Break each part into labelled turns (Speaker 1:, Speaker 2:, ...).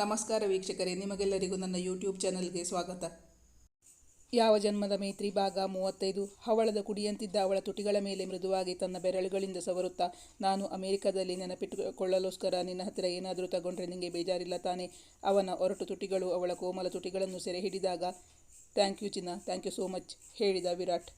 Speaker 1: ನಮಸ್ಕಾರ ವೀಕ್ಷಕರೇ, ನಿಮಗೆಲ್ಲರಿಗೂ ನನ್ನ ಯೂಟ್ಯೂಬ್ ಚಾನಲ್ಗೆ ಸ್ವಾಗತ. ಯಾವ ಜನ್ಮದ ಮೈತ್ರಿ ಭಾಗ ಮೂವತ್ತೈದು? ಹವಳದ ಕುಡಿಯಂತಿದ್ದ ಅವಳ ತುಟಿಗಳ ಮೇಲೆ ಮೃದುವಾಗಿ ತನ್ನ ಬೆರಳುಗಳಿಂದ ಸವರುತ್ತಾ, ನಾನು ಅಮೆರಿಕದಲ್ಲಿ ನೆನಪಿಟ್ಟುಕೊಳ್ಳಲೋಸ್ಕರ ನಿನ್ನ ಹತ್ತಿರ ಏನಾದರೂ ತಗೊಂಡ್ರೆ ನಿಂಗೆ ಬೇಜಾರಿಲ್ಲ ತಾನೆ? ಅವನ ಒರಟು ತುಟಿಗಳು ಅವಳ ಕೋಮಲ ತುಟಿಗಳನ್ನು ಸೆರೆ ಹಿಡಿದಾಗ ಥ್ಯಾಂಕ್ ಯು ಚಿನ್ನ ಥ್ಯಾಂಕ್ ಯು ಸೋ ಮಚ್ ಹೇಳಿದ ವಿರಾಟ್.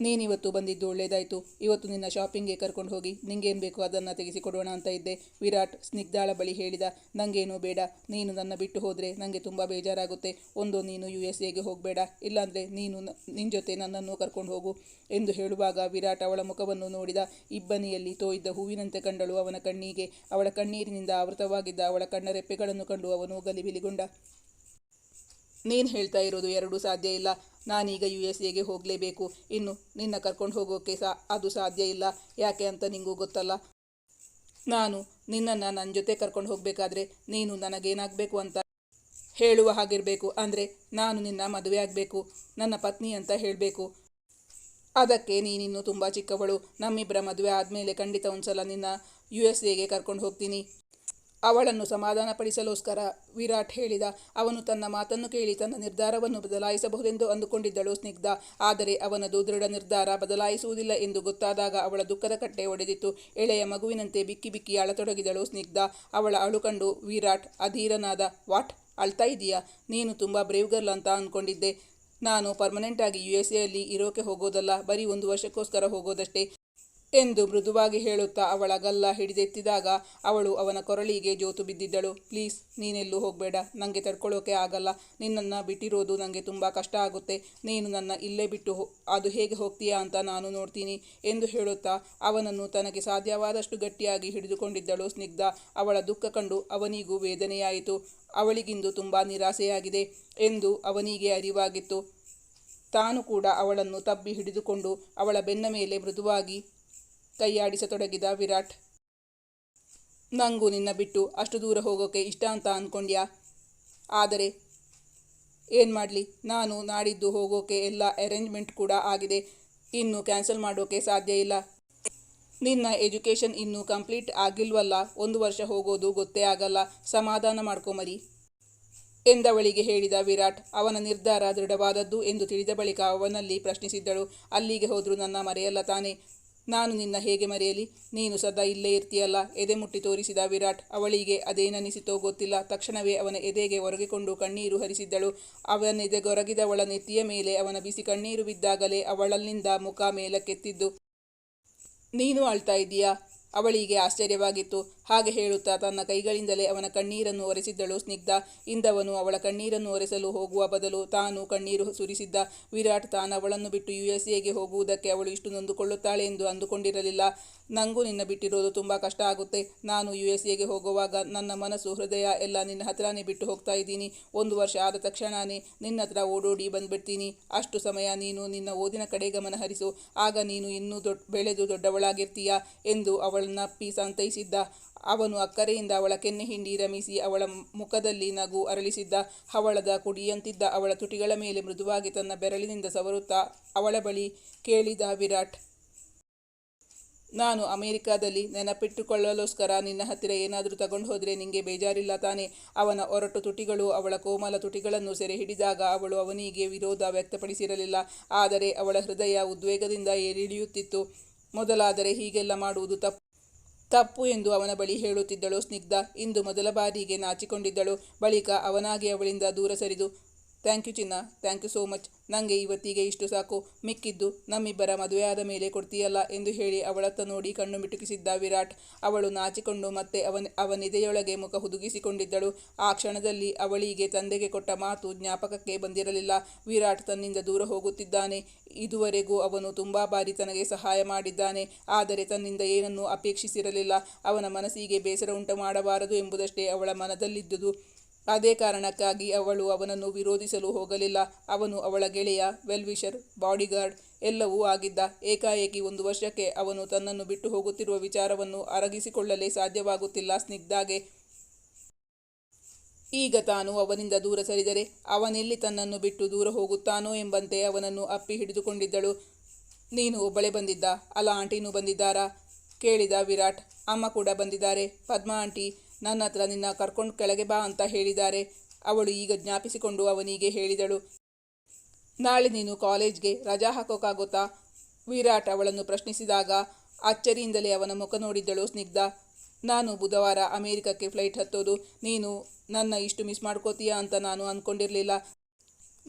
Speaker 1: ನೀನಿವತ್ತು ಬಂದಿದ್ದು ಒಳ್ಳೇದಾಯಿತು. ಇವತ್ತು ನಿನ್ನ ಶಾಪಿಂಗ್ಗೆ ಕರ್ಕೊಂಡು ಹೋಗಿ. ನಿಂಗೇನು ಬೇಕು ಅದನ್ನು ತೆಗೆಸಿಕೊಡೋಣ ಅಂತ ಇದ್ದೆ. ವಿರಾಟ್ ಸ್ನಿಗ್ಧಾಳ ಬಳಿ ಹೇಳಿದ ನನಗೇನು ಬೇಡ. ನೀನು ನನ್ನ ಬಿಟ್ಟು ಹೋದರೆ ನನಗೆ ತುಂಬ ಬೇಜಾರಾಗುತ್ತೆ. ಒಂದು, ನೀನು ಯು ಎಸ್ ಎಗೆ ಹೋಗಬೇಡ. ಇಲ್ಲಾಂದರೆ ನೀನು ನಿನ್ನ ಜೊತೆ ನನ್ನನ್ನು ಕರ್ಕೊಂಡು ಹೋಗು. ಎಂದು ಹೇಳುವಾಗ ವಿರಾಟ್ ಅವಳ ಮುಖವನ್ನು ನೋಡಿದ ಇಬ್ಬನಿಯಲ್ಲಿ ತೋಯಿದ್ದ ಹೂವಿನಂತೆ ಕಂಡಳು ಅವನ ಕಣ್ಣಿಗೆ. ಅವಳ ಕಣ್ಣೀರಿನಿಂದ ಆವೃತವಾಗಿದ್ದ ಅವಳ ಕಣ್ಣರೆಪ್ಪೆಗಳನ್ನು ಕಂಡು ಅವನು ಗಲಿಬಿಲಿಗೊಂಡ. ನೀನು ಹೇಳ್ತಾ ಇರೋದು ಎರಡೂ ಸಾಧ್ಯ ಇಲ್ಲ. ನಾನೀಗ ಯು ಎಸ್ ಎಗೆ ಹೋಗಲೇಬೇಕು. ಇನ್ನು ನಿನ್ನ ಕರ್ಕೊಂಡು ಹೋಗೋಕ್ಕೆ ಸಾ, ಅದು ಸಾಧ್ಯ ಇಲ್ಲ. ಯಾಕೆ ಅಂತ ನಿಂಗೂ ಗೊತ್ತಲ್ಲ. ನಾನು ನಿನ್ನನ್ನು ನನ್ನ ಜೊತೆ ಕರ್ಕೊಂಡು ಹೋಗಬೇಕಾದ್ರೆ ನೀನು ನನಗೇನಾಗಬೇಕು ಅಂತ ಹೇಳುವ ಹಾಗಿರಬೇಕು. ಅಂದರೆ ನಾನು ನಿನ್ನ ಮದುವೆ ಆಗಬೇಕು. ನನ್ನ ಪತ್ನಿ ಅಂತ ಹೇಳಬೇಕು. ಅದಕ್ಕೆ ನೀನಿನ್ನು ತುಂಬ ಚಿಕ್ಕವಳು. ನಮ್ಮಿಬ್ಬರ ಮದುವೆ ಆದಮೇಲೆ ಖಂಡಿತ ಒಂದು ಸಲ ನಿನ್ನ ಯು ಎಸ್ ಎಗೆ ಕರ್ಕೊಂಡು ಹೋಗ್ತೀನಿ. ಅವಳನ್ನು ಸಮಾಧಾನಪಡಿಸಲೋಸ್ಕರ ವಿರಾಟ್ ಹೇಳಿದ, ಅವನು ತನ್ನ ಮಾತನ್ನು ಕೇಳಿ ತನ್ನ ನಿರ್ಧಾರವನ್ನು ಬದಲಾಯಿಸಬಹುದೆಂದು ಅಂದುಕೊಂಡಿದ್ದಳು ಸ್ನಿಗ್ಧ. ಆದರೆ ಅವನದು ದೃಢ ನಿರ್ಧಾರ ಬದಲಾಯಿಸುವುದಿಲ್ಲ ಎಂದು ಗೊತ್ತಾದಾಗ ಅವಳ ದುಃಖದ ಕಟ್ಟೆ ಒಡೆದಿತ್ತು. ಎಳೆಯ ಮಗುವಿನಂತೆ ಬಿಕ್ಕಿ ಬಿಕ್ಕಿ ಅಳತೊಡಗಿದಳು ಸ್ನಿಗ್ಧ. ಅವಳ ಅಳುಕಂಡು ವಿರಾಟ್, ಅಧೀರನಾದ, ವಾಟ್? ಅಳ್ತಾ ಇದೀಯಾ ನೀನು ತುಂಬ ಬ್ರೇವ್ ಗರ್ಲ್ ಅಂತ ಅಂದ್ಕೊಂಡಿದ್ದೆ. ನಾನು ಪರ್ಮನೆಂಟಾಗಿ ಯು ಎಸ್ ಎಲ್ಲಿ ಇರೋಕೆ ಹೋಗೋದಲ್ಲ, ಬರೀ ಒಂದು ವರ್ಷಕ್ಕೋಸ್ಕರ ಹೋಗೋದಷ್ಟೇ. ಎಂದು ಮೃದುವಾಗಿ ಹೇಳುತ್ತಾ ಅವಳ ಗಲ್ಲ ಹಿಡಿದೆತ್ತಿದಾಗ ಅವಳು ಅವನ ಕೊರಳಿಗೆ ಜೋತು ಬಿದ್ದಿದ್ದಳು. ಪ್ಲೀಸ್, ನೀನೆಲ್ಲೂ ಹೋಗಬೇಡ. ನನಗೆ ತಡ್ಕೊಳ್ಳೋಕೆ ಆಗಲ್ಲ. ನಿನ್ನನ್ನು ಬಿಟ್ಟಿರೋದು ನನಗೆ ತುಂಬ ಕಷ್ಟ ಆಗುತ್ತೆ. ನೀನು ನನ್ನ ಇಲ್ಲೇ ಬಿಟ್ಟು ಅದು ಹೇಗೆ ಹೋಗ್ತೀಯಾ ಅಂತ ನಾನು ನೋಡ್ತೀನಿ ಎಂದು ಹೇಳುತ್ತಾ ಅವನನ್ನು ತನಗೆ ಸಾಧ್ಯವಾದಷ್ಟು ಗಟ್ಟಿಯಾಗಿ ಹಿಡಿದುಕೊಂಡಿದ್ದಳು ಸ್ನಿಗ್ಧ. ಅವಳ ದುಃಖ ಕಂಡು ಅವನಿಗೂ ವೇದನೆಯಾಯಿತು. ಅವಳಿಗಿಂದು ತುಂಬ ನಿರಾಸೆಯಾಗಿದೆ ಎಂದು ಅವನಿಗೆ ಅರಿವಾಗಿತ್ತು. ತಾನು ಕೂಡ ಅವಳನ್ನು ತಬ್ಬಿ ಹಿಡಿದುಕೊಂಡು ಅವಳ ಬೆನ್ನ ಮೇಲೆ ಮೃದುವಾಗಿ ಕೈಯಾಡಿಸತೊಡಗಿದ ವಿರಾಟ್. ನಂಗೂ ನಿನ್ನ ಬಿಟ್ಟು ಅಷ್ಟು ದೂರ ಹೋಗೋಕೆ ಇಷ್ಟ ಅಂತ ಅಂದ್ಕೊಂಡ್ಯಾ ಆದರೆ ಏನು ಮಾಡಲಿ? ನಾನು ನಾಡಿದ್ದು ಹೋಗೋಕೆ ಎಲ್ಲ ಅರೇಂಜ್ಮೆಂಟ್ ಕೂಡ ಆಗಿದೆ. ಇನ್ನು ಕ್ಯಾನ್ಸಲ್ ಮಾಡೋಕೆ ಸಾಧ್ಯ ಇಲ್ಲ. ನಿನ್ನ ಎಜುಕೇಷನ್ ಇನ್ನೂ ಕಂಪ್ಲೀಟ್ ಆಗಿಲ್ವಲ್ಲ? ಒಂದು ವರ್ಷ ಹೋಗೋದು ಗೊತ್ತೇ ಆಗಲ್ಲ. ಸಮಾಧಾನ ಮಾಡ್ಕೊಮರಿ ಎಂದವಳಿಗೆ ಹೇಳಿದ ವಿರಾಟ್. ಅವನ ನಿರ್ಧಾರ ದೃಢವಾದದ್ದು ಎಂದು ತಿಳಿದ ಬಳಿಕ ಅವನಲ್ಲಿ ಪ್ರಶ್ನಿಸಿದ್ದಳು. ಅಲ್ಲಿಗೆ ಹೋದರೂ ನನ್ನ ಮರೆಯಲ್ಲ ತಾನೆ. ನಾನು ನಿನ್ನ ಹೇಗೆ ಮರೆಯಲಿ? ನೀನು ಸದಾ ಇಲ್ಲೇ ಇರ್ತೀಯಲ್ಲ. ಎದೆ ಮುಟ್ಟಿ ತೋರಿಸಿದ ವಿರಾಟ್ ಅವಳಿಗೆ ಅದೇನನಿಸಿತೋ ಗೊತ್ತಿಲ್ಲ. ತಕ್ಷಣವೇ ಅವನ ಎದೆಗೆ ಒರಗಿಕೊಂಡು ಕಣ್ಣೀರು ಹರಿಸಿದ್ದಳು. ಅವನೆದೆಗೊರಗಿದವಳ ನೆತ್ತಿಯ ಮೇಲೆ ಅವನ ಬಿಸಿ ಕಣ್ಣೀರು ಬಿದ್ದಾಗಲೇ ಅವಳಲ್ಲಿಂದ ಮುಖ ಮೇಲಕ್ಕೆತ್ತಿದ್ದು. ನೀನು ಅಳ್ತಾ ಇದ್ದೀಯಾ? ಅವಳಿಗೆ ಆಶ್ಚರ್ಯವಾಗಿತ್ತು. ಹಾಗೆ ಹೇಳುತ್ತಾ ತನ್ನ ಕೈಗಳಿಂದಲೇ ಅವನ ಕಣ್ಣೀರನ್ನು ಒರೆಸಿದ್ದಳು. ಸ್ನಿಗ್ಧ ಇಂದವನು ಅವಳ ಕಣ್ಣೀರನ್ನು ಒರೆಸಲು ಹೋಗುವ ಬದಲು ತಾನು ಕಣ್ಣೀರು ಸುರಿಸಿದ್ದ ವಿರಾಟ್ ತಾನವಳನ್ನು ಬಿಟ್ಟು ಯು ಎಸ್ ಎಗೆ ಹೋಗುವುದಕ್ಕೆ ಅವಳು ಇಷ್ಟು ನೊಂದುಕೊಳ್ಳುತ್ತಾಳೆ ಎಂದು ಅಂದುಕೊಂಡಿರಲಿಲ್ಲ. ನಂಗೂ ನಿನ್ನ ಬಿಟ್ಟಿರೋದು ತುಂಬ ಕಷ್ಟ ಆಗುತ್ತೆ. ನಾನು ಯು ಎಸ್ ಎಗೆ ಹೋಗುವಾಗ ನನ್ನ ಮನಸ್ಸು, ಹೃದಯ ಎಲ್ಲ ನಿನ್ನ ಹತ್ರನೇ ಬಿಟ್ಟು ಹೋಗ್ತಾ ಇದ್ದೀನಿ. ಒಂದು ವರ್ಷ ಆದ ತಕ್ಷಣನೇ ನಿನ್ನ ಹತ್ರ ಓಡೋಡಿ ಬಂದ್ಬಿಡ್ತೀನಿ. ಅಷ್ಟು ಸಮಯ ನೀನು ನಿನ್ನ ಓದಿನ ಕಡೆ ಗಮನ ಹರಿಸು. ಆಗ ನೀನು ಇನ್ನೂ ದೊಡ್ಡ ಬೆಳೆದು ದೊಡ್ಡವಳಾಗಿರ್ತೀಯ ಎಂದು ಅವಳನ್ನಪ್ಪಿ ಸಂತೈಸಿದ್ದ ಅವನು ಅಕ್ಕರೆಯಿಂದ ಅವಳ ಕೆನ್ನೆ ಹಿಂಡಿ ರಮಿಸಿ ಅವಳ ಮುಖದಲ್ಲಿ ನಗು ಅರಳಿಸಿದ್ದ, ಹವಳದ ಕುಡಿಯಂತಿದ್ದ ಅವಳ ತುಟಿಗಳ ಮೇಲೆ ಮೃದುವಾಗಿ ತನ್ನ ಬೆರಳಿನಿಂದ ಸವರುತ್ತಾ ಅವಳ ಬಳಿ ಕೇಳಿದ ವಿರಾಟ್, ನಾನು ಅಮೆರಿಕಾದಲ್ಲಿ ನೆನಪಿಟ್ಟುಕೊಳ್ಳಲೋಸ್ಕರ ನಿನ್ನ ಹತ್ತಿರ ಏನಾದರೂ ತಗೊಂಡು ಹೋದರೆ ನಿಂಗೆ ಬೇಜಾರಿಲ್ಲ ತಾನೆ. ಅವನ ಒರಟು ತುಟಿಗಳು ಅವಳ ಕೋಮಲ ತುಟಿಗಳನ್ನು ಸೆರೆ ಹಿಡಿದಾಗ ಅವಳು ಅವನಿಗೆ ವಿರೋಧ ವ್ಯಕ್ತಪಡಿಸಿರಲಿಲ್ಲ. ಆದರೆ ಅವಳ ಹೃದಯ ಉದ್ವೇಗದಿಂದ ಏರಿಳಿಯುತ್ತಿತ್ತು. ಮೊದಲಾದರೆ ಹೀಗೆಲ್ಲ ಮಾಡುವುದು ತಪ್ಪು. ತಪ್ಪು ಎಂದು ಅವನ ಬಳಿ ಹೇಳುತ್ತಿದ್ದಳು. ಸ್ನಿಗ್ಧ ಇಂದು ಮೊದಲ ಬಾರಿಗೆ ನಾಚಿಕೊಂಡಿದ್ದಳು. ಬಳಿಕ ಅವನಾಗಿ ಅವಳಿಂದ ದೂರ ಸರಿದು ಥ್ಯಾಂಕ್ ಯು ಚಿನ್ನ ಥ್ಯಾಂಕ್ ಯು ಸೋ ಮಚ್ ನನಗೆ ಇವತ್ತಿಗೆ ಇಷ್ಟು ಸಾಕು. ಮಿಕ್ಕಿದ್ದು, ನಮ್ಮಿಬ್ಬರ ಮದುವೆಯಾದ ಮೇಲೆ ಕೊಡ್ತೀಯಲ್ಲ ಎಂದು ಹೇಳಿ ಅವಳತ್ತ ನೋಡಿ ಕಣ್ಣು ಮಿಟುಕಿಸಿದ್ದ ವಿರಾಟ್. ಅವಳು ನಾಚಿಕೊಂಡು ಮತ್ತೆ ಅವನ ಅವನಿದೆಯೊಳಗೆ ಮುಖ ಹುದುಗಿಸಿಕೊಂಡಿದ್ದಳು. ಆ ಕ್ಷಣದಲ್ಲಿ ಅವಳಿಗೆ ತಂದೆಗೆ ಕೊಟ್ಟ ಮಾತು ಜ್ಞಾಪಕಕ್ಕೆ ಬಂದಿರಲಿಲ್ಲ. ವಿರಾಟ್ ತನ್ನಿಂದ ದೂರ ಹೋಗುತ್ತಿದ್ದಾನೆ. ಇದುವರೆಗೂ ಅವನು ತುಂಬ ಬಾರಿ ತನಗೆ ಸಹಾಯ ಮಾಡಿದ್ದಾನೆ. ಆದರೆ ತನ್ನಿಂದ ಏನನ್ನೂ ಅಪೇಕ್ಷಿಸಿರಲಿಲ್ಲ. ಅವನ ಮನಸ್ಸಿಗೆ ಬೇಸರ ಉಂಟು ಮಾಡಬಾರದು ಎಂಬುದಷ್ಟೇ ಅವಳ ಮನದಲ್ಲಿದ್ದುದು. ಅದೇ ಕಾರಣಕ್ಕಾಗಿ ಅವಳು ಅವನನ್ನು ವಿರೋಧಿಸಲು ಹೋಗಲಿಲ್ಲ. ಅವನು ಅವಳ ಗೆಳೆಯ, ವೆಲ್ವಿಷರ್, ಬಾಡಿಗಾರ್ಡ್ ಎಲ್ಲವೂ ಆಗಿದ್ದ ಏಕಾಏಕಿ ಒಂದು ವರ್ಷಕ್ಕೆ ಅವನು ತನ್ನನ್ನು ಬಿಟ್ಟು ಹೋಗುತ್ತಿರುವ ವಿಚಾರವನ್ನು ಅರಗಿಸಿಕೊಳ್ಳಲೇ ಸಾಧ್ಯವಾಗುತ್ತಿಲ್ಲ ಸ್ನಿಗ್ಧಾಗೆ. ಈಗ ತಾನು ಅವನಿಂದ ದೂರ ಸರಿದರೆ ಅವನೆಲ್ಲಿ ತನ್ನನ್ನು ಬಿಟ್ಟು ದೂರ ಹೋಗುತ್ತಾನೋ ಎಂಬಂತೆ ಅವನನ್ನು ಅಪ್ಪಿ ಹಿಡಿದುಕೊಂಡಿದ್ದಳು. ನೀನು ಒಬ್ಬಳೆ ಬಂದಿದ್ದ, ಅಲ್ಲ ಆಂಟಿನೂ ಬಂದಿದ್ದಾರಾ? ಕೇಳಿದ ವಿರಾಟ್. ಅಮ್ಮ ಕೂಡ ಬಂದಿದ್ದಾರೆ. ಪದ್ಮಾ ಆಂಟಿ ನನ್ನ ಹತ್ರ ನಿನ್ನ ಕರ್ಕೊಂಡು ಕೆಳಗೆ ಬಾ ಅಂತ ಹೇಳಿದ್ದಾರೆ. ಅವಳು ಈಗ ಜ್ಞಾಪಿಸಿಕೊಂಡು ಅವನಿಗೆ ಹೇಳಿದಳು. ನಾಳೆ ನೀನು ಕಾಲೇಜ್ಗೆ ರಜಾ ಹಾಕೋಕ್ಕಾಗುತ್ತಾ ವಿರಾಟ್ ಅವಳನ್ನು ಪ್ರಶ್ನಿಸಿದಾಗ ಅಚ್ಚರಿಯಿಂದಲೇ ಅವನ ಮುಖ ನೋಡಿದ್ದಳು ಸ್ನಿಗ್ಧ. ನಾನು ಬುಧವಾರ ಅಮೇರಿಕಕ್ಕೆ ಫ್ಲೈಟ್ ಹತ್ತೋದು. ನೀನು ನನ್ನ ಇಷ್ಟು ಮಿಸ್ ಮಾಡ್ಕೋತೀಯಾ ಅಂತ ನಾನು ಅಂದ್ಕೊಂಡಿರಲಿಲ್ಲ.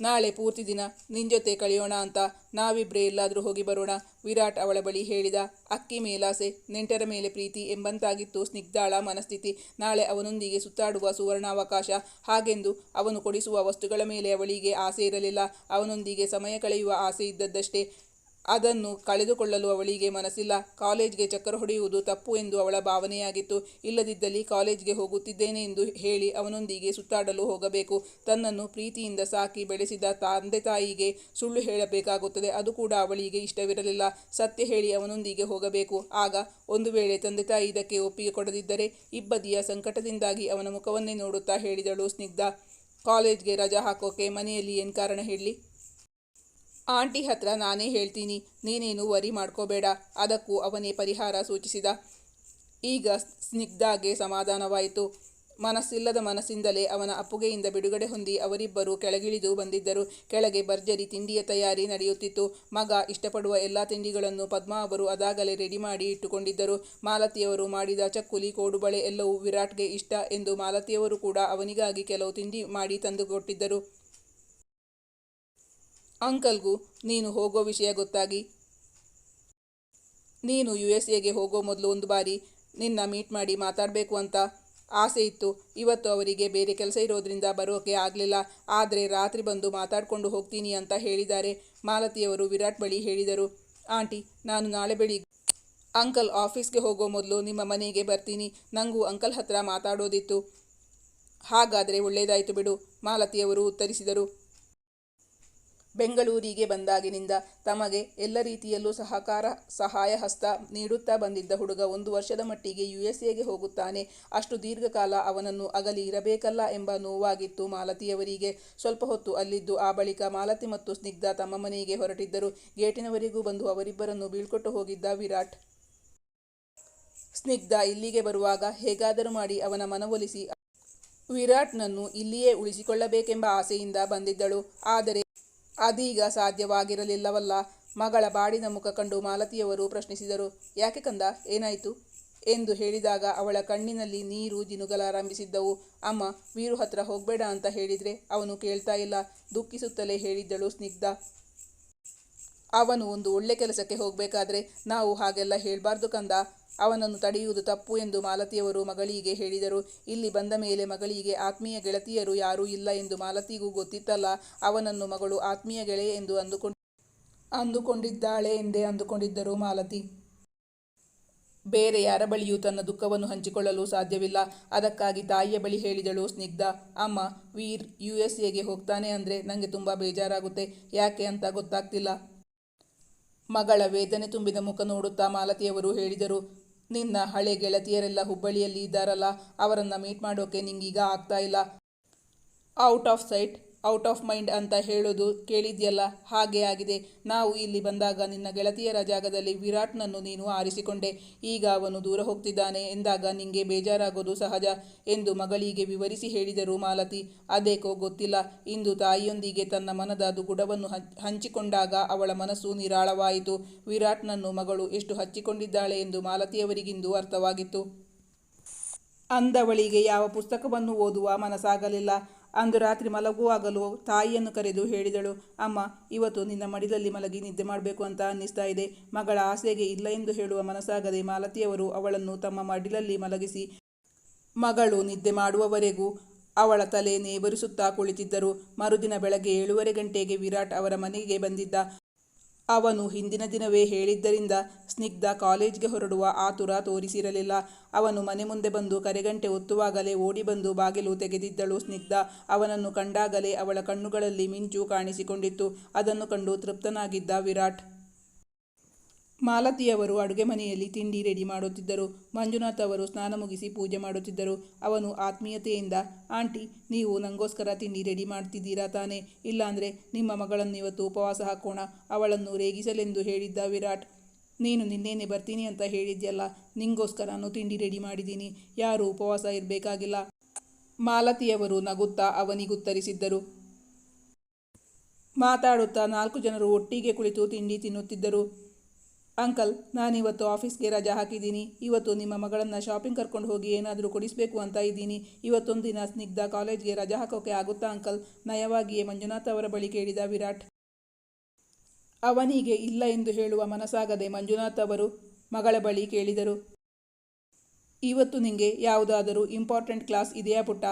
Speaker 1: ನಾಳೆ ಪೂರ್ತಿ ದಿನ ನಿನ್ ಜೊತೆ ಕಳೆಯೋಣ ಅಂತ ನಾವಿಬ್ರೇ ಎಲ್ಲಾದರೂ ಹೋಗಿ ಬರೋಣ. ವಿರಾಟ್ ಅವಳ ಬಳಿ ಹೇಳಿದ, ಅಕ್ಕಿ ಮೇಲಾಸೆ, ನೆಂಟರ ಮೇಲೆ ಪ್ರೀತಿ ಎಂಬಂತಾಗಿತ್ತು ಸ್ನಿಗ್ಧಾಳ ಮನಸ್ಥಿತಿ. ನಾಳೆ ಅವನೊಂದಿಗೆ ಸುತ್ತಾಡುವ ಸುವರ್ಣಾವಕಾಶ. ಹಾಗೆಂದು ಅವನು ಕೊಡಿಸುವ ವಸ್ತುಗಳ ಮೇಲೆ ಅವಳಿಗೆ ಆಸೆ ಇರಲಿಲ್ಲ. ಅವನೊಂದಿಗೆ ಸಮಯ ಕಳೆಯುವ ಆಸೆ ಇದ್ದದ್ದಷ್ಟೇ. ಅದನ್ನು ಕಳೆದುಕೊಳ್ಳಲು ಅವಳಿಗೆ ಮನಸ್ಸಿಲ್ಲ. ಕಾಲೇಜ್ಗೆ ಚಕ್ಕರ ಹೊಡೆಯುವುದು ತಪ್ಪು ಎಂದು ಅವಳ ಭಾವನೆಯಾಗಿತ್ತು. ಇಲ್ಲದಿದ್ದಲ್ಲಿ ಕಾಲೇಜ್ಗೆ ಹೋಗುತ್ತಿದ್ದೇನೆ ಎಂದು ಹೇಳಿ ಅವನೊಂದಿಗೆ ಸುತ್ತಾಡಲು ಹೋಗಬೇಕು. ತನ್ನನ್ನು ಪ್ರೀತಿಯಿಂದ ಸಾಕಿ ಬೆಳೆಸಿದ ತಂದೆ ತಾಯಿಗೆ ಸುಳ್ಳು ಹೇಳಬೇಕಾಗುತ್ತದೆ. ಅದು ಕೂಡ ಅವಳಿಗೆ ಇಷ್ಟವಿರಲಿಲ್ಲ. ಸತ್ಯ ಹೇಳಿ ಅವನೊಂದಿಗೆ ಹೋಗಬೇಕು. ಆಗ ಒಂದು ವೇಳೆ ತಂದೆ ತಾಯಿ ಇದಕ್ಕೆ ಒಪ್ಪಿಗೆ ಕೊಡದಿದ್ದರೆ ಇಬ್ಬದಿಯ ಸಂಕಟದಿಂದಾಗಿ ಅವನ ಮುಖವನ್ನೇ ನೋಡುತ್ತಾ ಹೇಳಿದಳು ಸ್ನಿಗ್ಧ. ಕಾಲೇಜ್ಗೆ ರಜಾ ಹಾಕೋಕೆ ಮನೆಯಲ್ಲಿ ಏನು ಕಾರಣ ಹೇಳಿ? ಆಂಟಿ ಹತ್ರ ನಾನೇ ಹೇಳ್ತೀನಿ, ನೀನೇನು ವರಿ ಮಾಡ್ಕೋಬೇಡ, ಅದಕ್ಕೂ ಅವನೇ ಪರಿಹಾರ ಸೂಚಿಸಿದ. ಈಗ ಸ್ನಿಗ್ಧಾಗೆ ಸಮಾಧಾನವಾಯಿತು. ಮನಸ್ಸಿಲ್ಲದ ಮನಸ್ಸಿಂದಲೇ ಅವನ ಅಪ್ಪುಗೆಯಿಂದ ಬಿಡುಗಡೆ ಹೊಂದಿ ಅವರಿಬ್ಬರು ಕೆಳಗಿಳಿದು ಬಂದಿದ್ದರು. ಕೆಳಗೆ ಭರ್ಜರಿ ತಿಂಡಿಯ ತಯಾರಿ ನಡೆಯುತ್ತಿತ್ತು. ಮಗ ಇಷ್ಟಪಡುವ ಎಲ್ಲ ತಿಂಡಿಗಳನ್ನು ಪದ್ಮಾ ಅವರು ಅದಾಗಲೇ ರೆಡಿ ಮಾಡಿ ಇಟ್ಟುಕೊಂಡಿದ್ದರು. ಮಾಲತಿಯವರು ಮಾಡಿದ ಚಕ್ಕುಲಿ, ಕೋಡುಬಳೆ ಎಲ್ಲವೂ ವಿರಾಟ್ಗೆ ಇಷ್ಟ ಎಂದು ಮಾಲತಿಯವರು ಕೂಡ ಅವನಿಗಾಗಿ ಕೆಲವು ತಿಂಡಿ ಮಾಡಿ ತಂದುಕೊಟ್ಟಿದ್ದರು. ಅಂಕಲ್ಗೂ ನೀನು ಹೋಗೋ ವಿಷಯ ಗೊತ್ತಾಗಿ. ನೀನು ಯು ಎಸ್ ಎಗೆ ಹೋಗೋ ಮೊದಲು ಒಂದು ಬಾರಿ ನಿನ್ನ ಮೀಟ್ ಮಾಡಿ ಮಾತಾಡಬೇಕು ಅಂತ ಆಸೆ ಇತ್ತು. ಇವತ್ತು ಅವರಿಗೆ ಬೇರೆ ಕೆಲಸ ಇರೋದ್ರಿಂದ ಬರೋಕೆ ಆಗಲಿಲ್ಲ. ಆದರೆ ರಾತ್ರಿ ಬಂದು ಮಾತಾಡಿಕೊಂಡು ಹೋಗ್ತೀನಿ ಅಂತ ಹೇಳಿದ್ದಾರೆ. ಮಾಲತಿಯವರು ವಿರಾಟ್ ಬಳಿ ಹೇಳಿದರು, ಆಂಟಿ, ನಾನು ನಾಳೆ ಬೆಳಿಗ್ಗೆ ಅಂಕಲ್ ಆಫೀಸ್ಗೆ ಹೋಗೋ ಮೊದಲು ನಿಮ್ಮ ಮನೆಗೆ ಬರ್ತೀನಿ. ನನಗೂ ಅಂಕಲ್ ಹತ್ರ ಮಾತಾಡೋದಿತ್ತು. ಹಾಗಾದರೆ ಒಳ್ಳೆಯದಾಯಿತು ಬಿಡು, ಮಾಲತಿಯವರು ಉತ್ತರಿಸಿದರು. ಬೆಂಗಳೂರಿಗೆ ಬಂದಾಗಿನಿಂದ ತಮಗೆ ಎಲ್ಲ ರೀತಿಯಲ್ಲೂ ಸಹಕಾರ, ಸಹಾಯ ಹಸ್ತ ನೀಡುತ್ತಾ ಬಂದಿದ್ದ ಹುಡುಗ ಒಂದು ವರ್ಷದ ಮಟ್ಟಿಗೆ ಯು ಎಸ್ ಎಗೆ ಹೋಗುತ್ತಾನೆ. ಅಷ್ಟು ದೀರ್ಘಕಾಲ ಅವನನ್ನು ಅಗಲಿ ಇರಬೇಕಲ್ಲ ಎಂಬ ನೋವಾಗಿತ್ತು ಮಾಲತಿಯವರಿಗೆ. ಸ್ವಲ್ಪ ಹೊತ್ತು ಅಲ್ಲಿದ್ದು ಆ ಬಳಿಕ ಮಾಲತಿ ಮತ್ತು ಸ್ನಿಗ್ಧ ತಮ್ಮ ಮನೆಗೆ ಹೊರಟಿದ್ದರು. ಗೇಟಿನವರೆಗೂ ಬಂದು ಅವರಿಬ್ಬರನ್ನು ಬೀಳ್ಕೊಟ್ಟು ಹೋಗಿದ್ದ ವಿರಾಟ್. ಸ್ನಿಗ್ಧ ಇಲ್ಲಿಗೆ ಬರುವಾಗ ಹೇಗಾದರೂ ಮಾಡಿ ಅವನ ಮನವೊಲಿಸಿ ವಿರಾಟ್ನನ್ನು ಇಲ್ಲಿಯೇ ಉಳಿಸಿಕೊಳ್ಳಬೇಕೆಂಬ ಆಸೆಯಿಂದ ಬಂದಿದ್ದಳು. ಆದರೆ ಅದೀಗ ಸಾಧ್ಯವಾಗಿರಲಿಲ್ಲವಲ್ಲ. ಮಗಳ ಬಾಡಿನ ಮುಖ ಕಂಡು ಮಾಲತಿಯವರು ಪ್ರಶ್ನಿಸಿದರು, ಯಾಕೆ ಕಂದ? ಏನಾಯಿತು? ಎಂದು ಹೇಳಿದಾಗ ಅವಳ ಕಣ್ಣಿನಲ್ಲಿ ನೀರು ಜಿನುಗಲಾರಂಭಿಸಿದ್ದವು. ಅಮ್ಮ, ವೀರು ಹತ್ರ ಹೋಗಬೇಡ ಅಂತ ಹೇಳಿದರೆ? ಅವನು ಕೇಳ್ತಾ ಇಲ್ಲ. ದುಃಖಿಸುತ್ತಲೇ ಹೇಳಿದ್ದಳು ಸ್ನಿಗ್ಧ. ಅವನು ಒಂದು ಒಳ್ಳೆ ಕೆಲಸಕ್ಕೆ ಹೋಗಬೇಕಾದ್ರೆ ನಾವು ಹಾಗೆಲ್ಲ ಹೇಳಬಾರ್ದು ಕಂದ. ಅವನನ್ನು ತಡೆಯುವುದು ತಪ್ಪು ಎಂದು ಮಾಲತಿಯವರು ಮಗಳಿಗೆ ಹೇಳಿದರು. ಇಲ್ಲಿ ಬಂದ ಮೇಲೆ ಮಗಳಿಗೆ ಆತ್ಮೀಯ ಗೆಳತಿಯರು ಯಾರೂ ಇಲ್ಲ ಎಂದು ಮಾಲತಿಗೂ ಗೊತ್ತಿತ್ತಲ್ಲ, ಅವನನ್ನು ಮಗಳು ಆತ್ಮೀಯ ಗೆಳೆಯ ಎಂದು ಅಂದುಕೊಂಡು, ಅಂದುಕೊಂಡಿದ್ದಾಳೆ ಎಂದೇ ಅಂದುಕೊಂಡಿದ್ದರು ಮಾಲತಿ. ಬೇರೆ ಯಾರ ಬಳಿಯೂ ತನ್ನ ದುಃಖವನ್ನು ಹಂಚಿಕೊಳ್ಳಲು ಸಾಧ್ಯವಿಲ್ಲ. ಅದಕ್ಕಾಗಿ ತಾಯಿಯ ಬಳಿ ಹೇಳಿದಳು ಸ್ನಿಗ್ಧ, ಅಮ್ಮ, ವೀರ್ ಯು ಎಸ್ ಎಗೆ ಹೋಗ್ತಾನೆ ಅಂದರೆ ನನಗೆ ತುಂಬ ಬೇಜಾರಾಗುತ್ತೆ. ಯಾಕೆ ಅಂತ ಗೊತ್ತಾಗ್ತಿಲ್ಲ ಮಗಳ ವೇದನೆ ತುಂಬಿದ ಮುಖ ನೋಡುತ್ತಾ ಮಾಲತಿಯವರು ಹೇಳಿದರು ನಿನ್ನ ಹಳೆ ಗೆಳತಿಯರೆಲ್ಲ ಹುಬ್ಬಳ್ಳಿಯಲ್ಲಿ ಇದ್ದಾರಲ್ಲ ಅವರನ್ನು ಮೀಟ್ ಮಾಡೋಕೆ ನಿಂಗೀಗ ಆಗ್ತಾ ಇಲ್ಲ. Out of sight out of mind ಅಂತ ಹೇಳೋದು ಕೇಳಿದ್ಯಲ್ಲ? ಹಾಗೆ ಆಗಿದೆ. ನಾವು ಇಲ್ಲಿ ಬಂದಾಗ ನಿನ್ನ ಗೆಳತಿಯರ ಜಾಗದಲ್ಲಿ ವಿರಾಟ್ನನ್ನು ನೀನು ಆರಿಸಿಕೊಂಡೆ. ಈಗ ಅವನು ದೂರ ಹೋಗ್ತಿದ್ದಾನೆ ಎಂದಾಗ ನಿಂಗೆ ಬೇಜಾರಾಗೋದು ಸಹಜ ಎಂದು ಮಗಳಿಗೆ ವಿವರಿಸಿ ಹೇಳಿದರು ಮಾಲತಿ. ಅದೇಕೋ ಗೊತ್ತಿಲ್ಲ. ಇಂದು ತಾಯಿಯೊಂದಿಗೆ ತನ್ನ ಮನದ ದುಗುಡವನ್ನು ಹಂಚ್- ಹಂಚಿಕೊಂಡಾಗ ಅವಳ ಮನಸ್ಸು ನಿರಾಳವಾಯಿತು. ವಿರಾಟ್ನನ್ನು ಮಗಳು ಎಷ್ಟು ಹಚ್ಚಿಕೊಂಡಿದ್ದಾಳೆ ಎಂದು ಮಾಲತಿಯವರಿಗಿಂದು ಅರ್ಥವಾಗಿತ್ತು. ಅಂದವಳಿಗೆ ಯಾವ ಪುಸ್ತಕವನ್ನು ಓದುವ ಮನಸ್ಸಾಗಲಿಲ್ಲ. ಅಂದು ರಾತ್ರಿ ಮಲಗುವಾಗಲೂ ತಾಯಿಯನ್ನು ಕರೆದು ಹೇಳಿದಳು, ಅಮ್ಮ, ಇವತ್ತು ನಿನ್ನ ಮಡಿಲಲ್ಲಿ ಮಲಗಿ ನಿದ್ದೆ ಮಾಡಬೇಕು ಅಂತ ಅನ್ನಿಸ್ತಾ ಇದೆ. ಮಗಳ ಆಸೆಗೆ ಇಲ್ಲ ಎಂದು ಹೇಳುವ ಮನಸ್ಸಾಗದೆ ಮಾಲತಿಯವರು ಅವಳನ್ನು ತಮ್ಮ ಮಡಿಲಲ್ಲಿ ಮಲಗಿಸಿ ಮಗಳು ನಿದ್ದೆ ಮಾಡುವವರೆಗೂ ಅವಳ ತಲೆ ನೇಬರಿಸುತ್ತಾ ಕುಳಿತಿದ್ದರು. ಮರುದಿನ ಬೆಳಗ್ಗೆ ಏಳುವರೆ ಗಂಟೆಗೆ ವಿರಾಟ್ ಅವರ ಮನೆಗೆ ಬಂದಿದ್ದ ಅವನು ಹಿಂದಿನ ದಿನವೇ ಹೇಳಿದ್ದರಿಂದ ಸ್ನಿಗ್ಧ ಕಾಲೇಜ್ಗೆ ಹೊರಡುವ ಆತುರ ತೋರಿಸಿರಲಿಲ್ಲ. ಅವನು ಮನೆ ಮುಂದೆ ಬಂದು ಕರೆಗಂಟೆ ಒತ್ತುವಾಗಲೇ ಓಡಿ ಬಂದು ಬಾಗಿಲು ತೆಗೆದಿದ್ದಳು ಸ್ನಿಗ್ಧ. ಅವನನ್ನು ಕಂಡಾಗಲೇ ಅವಳ ಕಣ್ಣುಗಳಲ್ಲಿ ಮಿಂಚು ಕಾಣಿಸಿಕೊಂಡಿತ್ತು. ಅದನ್ನು ಕಂಡು ತೃಪ್ತನಾಗಿದ್ದ ವಿರಾಟ್. ಮಾಲತಿಯವರು ಅಡುಗೆ ಮನೆಯಲ್ಲಿ ತಿಂಡಿ ರೆಡಿ ಮಾಡುತ್ತಿದ್ದರು. ಮಂಜುನಾಥ್ ಅವರು ಸ್ನಾನ ಮುಗಿಸಿ ಪೂಜೆ ಮಾಡುತ್ತಿದ್ದರು. ಅವನು ಆತ್ಮೀಯತೆಯಿಂದ, ಆಂಟಿ, ನೀವು ನಂಗೋಸ್ಕರ ತಿಂಡಿ ರೆಡಿ ಮಾಡ್ತಿದ್ದೀರಾ ತಾನೇ? ಇಲ್ಲಾಂದರೆ ನಿಮ್ಮ ಮಗಳನ್ನು ಇವತ್ತು ಉಪವಾಸ ಹಾಕೋಣ. ಅವಳನ್ನು ರೇಗಿಸಲೆಂದು ಹೇಳಿದ್ದ ವಿರಾಟ್, ನೀನು ನಿನ್ನೇನೆ ಬರ್ತೀನಿ ಅಂತ ಹೇಳಿದ್ಯಲ್ಲ, ನಿಂಗೋಸ್ಕರನೂ ತಿಂಡಿ ರೆಡಿ ಮಾಡಿದ್ದೀನಿ. ಯಾರೂ ಉಪವಾಸ ಇರಬೇಕಾಗಿಲ್ಲ ಮಾಲತಿಯವರು ನಗುತ್ತಾ ಅವನಿಗುತ್ತರಿಸಿದ್ದರು ಮಾತಾಡುತ್ತಾ ನಾಲ್ಕು ಜನರು ಒಟ್ಟಿಗೆ ಕುಳಿತು ತಿಂಡಿ ತಿನ್ನುತ್ತಿದ್ದರು. ಅಂಕಲ್ ನಾನಿವತ್ತು ಆಫೀಸ್ಗೆ ರಜಾ ಹಾಕಿದ್ದೀನಿ. ಇವತ್ತು ನಿಮ್ಮ ಮಗಳನ್ನು ಶಾಪಿಂಗ್ ಕರ್ಕೊಂಡು ಹೋಗಿ ಏನಾದರೂ ಕೊಡಿಸಬೇಕು ಅಂತ ಇದ್ದೀನಿ. ಇವತ್ತೊಂದು ದಿನ ಸ್ನಿಗ್ಧ ಕಾಲೇಜ್ಗೆ ರಜಾ ಹಾಕೋಕೆ ಆಗುತ್ತಾ ಅಂಕಲ್? ನಯವಾಗಿಯೇ ಮಂಜುನಾಥ್ ಅವರ ಬಳಿ ಕೇಳಿದ ವಿರಾಟ್. ಅವನಿಗೆ ಇಲ್ಲ ಎಂದು ಹೇಳುವ ಮನಸ್ಸಾಗದೆ ಮಂಜುನಾಥ್ ಅವರು ಮಗಳ ಬಳಿ ಕೇಳಿದರು. ಇವತ್ತು ನಿಮಗೆ ಯಾವುದಾದರೂ ಇಂಪಾರ್ಟೆಂಟ್ ಕ್ಲಾಸ್ ಇದೆಯಾ ಪುಟ್ಟ?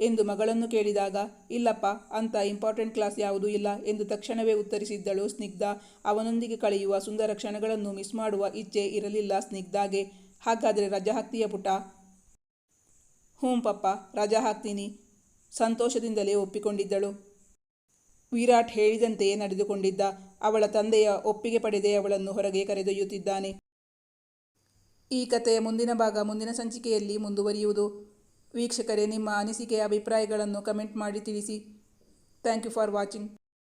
Speaker 1: ಎಂದು ಮಗಳನ್ನು ಕೇಳಿದಾಗ, ಇಲ್ಲಪ್ಪ ಅಂತ ಇಂಪಾರ್ಟೆಂಟ್ ಕ್ಲಾಸ್ ಯಾವುದೂ ಇಲ್ಲ ಎಂದು ತಕ್ಷಣವೇ ಉತ್ತರಿಸಿದ್ದಳು ಸ್ನಿಗ್ಧ. ಅವನೊಂದಿಗೆ ಕಳೆಯುವ ಸುಂದರ ಕ್ಷಣಗಳನ್ನು ಮಿಸ್ ಮಾಡುವ ಇಚ್ಛೆ ಇರಲಿಲ್ಲ ಸ್ನಿಗ್ಧಾಗೆ. ಹಾಗಾದರೆ ರಜಾ ಹಾಕ್ತೀಯ ಪುಟ? ಹ್ಞೂ ಪಪ್ಪ ರಜಾ ಹಾಕ್ತೀನಿ ಸಂತೋಷದಿಂದಲೇ ಒಪ್ಪಿಕೊಂಡಿದ್ದಳು. ವಿರಾಟ್ ಹೇಳಿದಂತೆಯೇ ನಡೆದುಕೊಂಡಿದ್ದ. ಅವಳ ತಂದೆಯ ಒಪ್ಪಿಗೆ ಪಡೆದೇ ಅವಳನ್ನು ಹೊರಗೆ ಕರೆದೊಯ್ಯುತ್ತಿದ್ದಾನೆ. ಈ ಕಥೆಯ ಮುಂದಿನ ಭಾಗ ಮುಂದಿನ ಸಂಚಿಕೆಯಲ್ಲಿ ಮುಂದುವರಿಯುವುದು. ವೀಕ್ಷಕರೇ ನಿಮ್ಮ ಅನಿಸಿಕೆಯ ಅಭಿಪ್ರಾಯಗಳನ್ನು ಕಮೆಂಟ್ ಮಾಡಿ ತಿಳಿಸಿ. Thank you for watching.